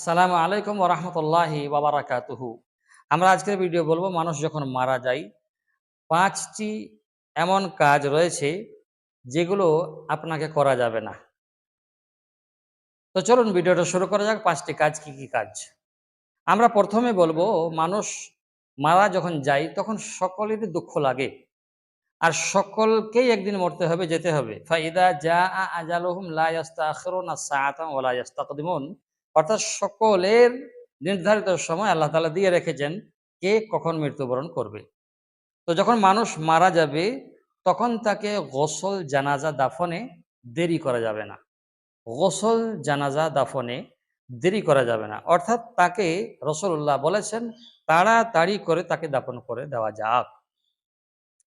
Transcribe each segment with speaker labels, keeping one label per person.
Speaker 1: আসসালামু আলাইকুম ওরহমতুল্লাহি বাবারাকাতুহু আমরা আজকের ভিডিও বলব, মানুষ যখন মারা যায়, পাঁচটি এমন কাজ রয়েছে যেগুলো আপনাকে করা যাবে না। তো চলুন ভিডিওটা শুরু করা যাক, পাঁচটি কাজ কি কি কাজ। আমরা প্রথমে বলব, মানুষ মারা যখন যায়, তখন সকলেরই দুঃখ লাগে। আর সকলকেই একদিন মরতে হবে, যেতে হবে। ফাইদা যা আজালহুম লা ইয়াস্তাখিরুনা সাআতান ওয়া লা ইয়াস্তাকদিমুন। অর্থাৎ সকলের নির্ধারিত সময় আল্লাহ তালা দিয়ে রেখেছেন কে কখন মৃত্যুবরণ করবে। তো যখন মানুষ মারা যাবে, তখন তাকে গোসল জানাজা দাফনে দেরি করা যাবে না। গোসল জানাজা দাফনে দেরি করা যাবে না। অর্থাৎ তাকে রসল্লাহ বলেছেন, তাড়াতাড়ি করে তাকে দাফন করে দেওয়া যাক।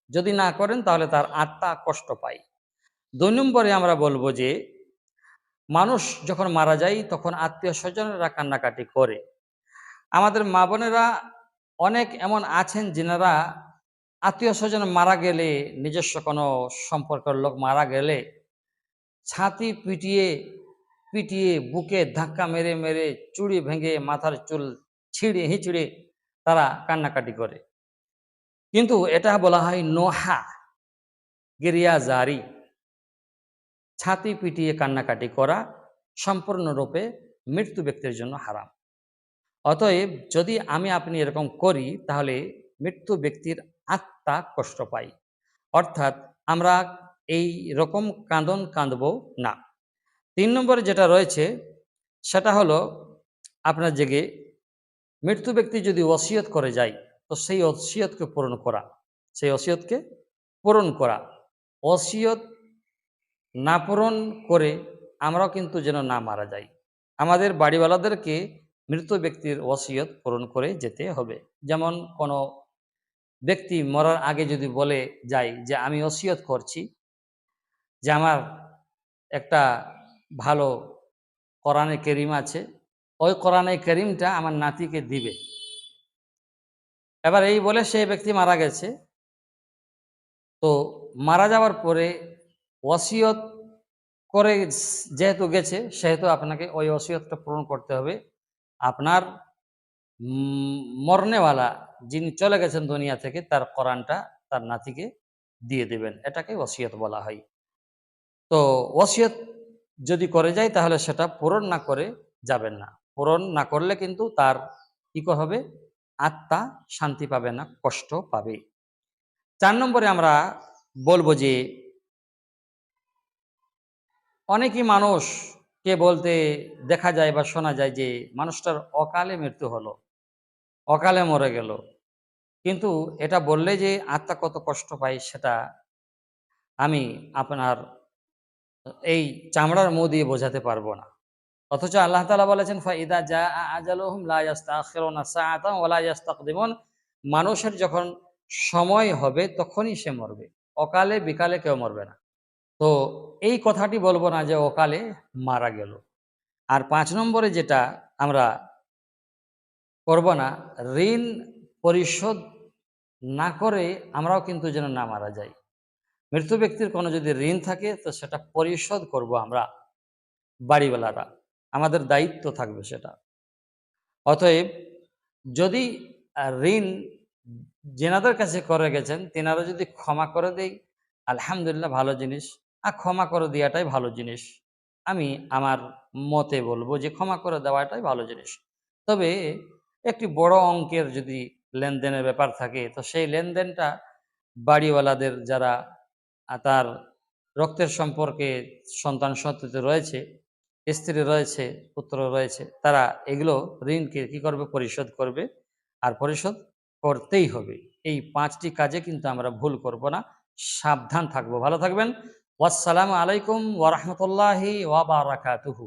Speaker 1: যদি না করেন তাহলে তার আত্মা কষ্ট পায়। দুই নম্বরে আমরা বলব যে মানুষ যখন মারা যায়, তখন আত্মীয় স্বজনেরা কান্নাকাটি করে। আমাদের মা বোনেরা অনেক এমন আছেন যেনারা আত্মীয় স্বজন মারা গেলে, নিজস্ব কোনো সম্পর্কের লোক মারা গেলে ছাতি পিটিয়ে পিটিয়ে বুকে ধাক্কা মেরে মেরে চুড়ি ভেঙে মাথার চুল ছিঁড়ে হিঁচড়ে তারা কান্নাকাটি করে। কিন্তু এটা বলা হয় নোহা গিরিয়া জারি ছাতি পিটিয়ে কান্নাকাটি করা সম্পূর্ণরূপে মৃত্যু ব্যক্তির জন্য হারাম। অতএব যদি আমি আপনি এরকম করি, তাহলে মৃত্যু ব্যক্তির আত্মা কষ্ট পাই। অর্থাৎ আমরা এই রকম কাঁদন কাঁদব না। তিন নম্বরে যেটা রয়েছে, সেটা হলো আপনার জেগে মৃত্যু ব্যক্তি যদি ওসিয়ত করে যায়, তো সেই ওসিয়তকে পূরণ করা। সেই ওসিয়তকে পূরণ করা। ওসিয়ত না পূরণ করে আমরাও কিন্তু যেন না মারা যাই। আমাদের বাড়িওয়ালাদেরকে মৃত ব্যক্তির ওসিয়ত পূরণ করে যেতে হবে। যেমন কোনো ব্যক্তি মরার আগে যদি বলে যায় যে, আমি ওসিয়ত করছি, যে আমার একটা ভালো কোরআনে কেরিম আছে, ওই কোরআনে কেরিমটা আমার নাতিকে দিবে। এবার এই বলে সেই ব্যক্তি মারা গেছে। তো মারা যাওয়ার পরে ওসিয়ত করে যেহেতু গেছে, সেহেতু আপনাকে ওই ওসিয়তটা পূরণ করতে হবে। আপনার মরনেওয়ালা যিনি চলে গেছেন দুনিয়া থেকে, তার কোরআনটা তার নাতিকে দিয়ে দেবেন। এটাকে ওসিয়ত বলা হয়। তো ওসিয়ত যদি করে যায়, তাহলে সেটা পূরণ না করে যাবেন না। পূরণ না করলে কিন্তু তার কি হবে? আত্মা শান্তি পাবে না, কষ্ট পাবে। চার নম্বরে আমরা বলব যে অনেকই মানুষকে বলতে দেখা যায় বা শোনা যায় যে মানুষটার অকালে মৃত্যু হলো, অকালে মরে গেল। কিন্তু এটা বললে যে আত্মা কত কষ্ট পায় সেটা আমি আপনার এই চামড়ার মো দিয়ে বোঝাতে পারব না। অথচ আল্লাহ তালা বলেছেন, ফাইদা যা আজালহম লাস্তাকিমন মানুষের যখন সময় হবে তখনই সে মরবে। অকালে বিকালে কেউ মরবে না। তো এই কথাটি বলব না যে অকালে মারা গেল। আর পাঁচ নম্বরে যেটা আমরা করব না, ঋণ পরিশোধ না করে আমরাও কিন্তু যেন না মারা যাই। মৃত্যু ব্যক্তির কোনো যদি ঋণ থাকে, তো সেটা পরিশোধ করব আমরা বাড়িওয়ালারা। আমাদের দায়িত্ব থাকবে সেটা। অতএব যদি ঋণ যেনাদের কাছে করে গেছেন, তেনারা যদি ক্ষমা করে দেয় আলহামদুলিল্লাহ ভালো জিনিস। ক্ষমা করে দেওয়াটাই ভালো জিনিস। আমি আমার মতে বলব যে, ক্ষমা করে দেওয়াটাই ভালো জিনিস। তবে একটি বড় অঙ্কের যদি লেনদেনের ব্যাপার থাকে, তো সেই লেনদেনটা বাড়িওয়ালাদের যারা তার রক্তের সম্পর্কে সন্তান সন্ততি রয়েছে, স্ত্রী রয়েছে, পুত্র রয়েছে, তারা এগুলো ঋণকে কি করবে? পরিশোধ করবে। আর পরিশোধ করতেই হবে। এই পাঁচটি কাজে কিন্তু আমরা ভুল করব না। সাবধান থাকব। ভালো থাকবেন। ওয়াসালামু আলাইকুম ওরহমতুল্লাহি ওয়াবারাকাতুহু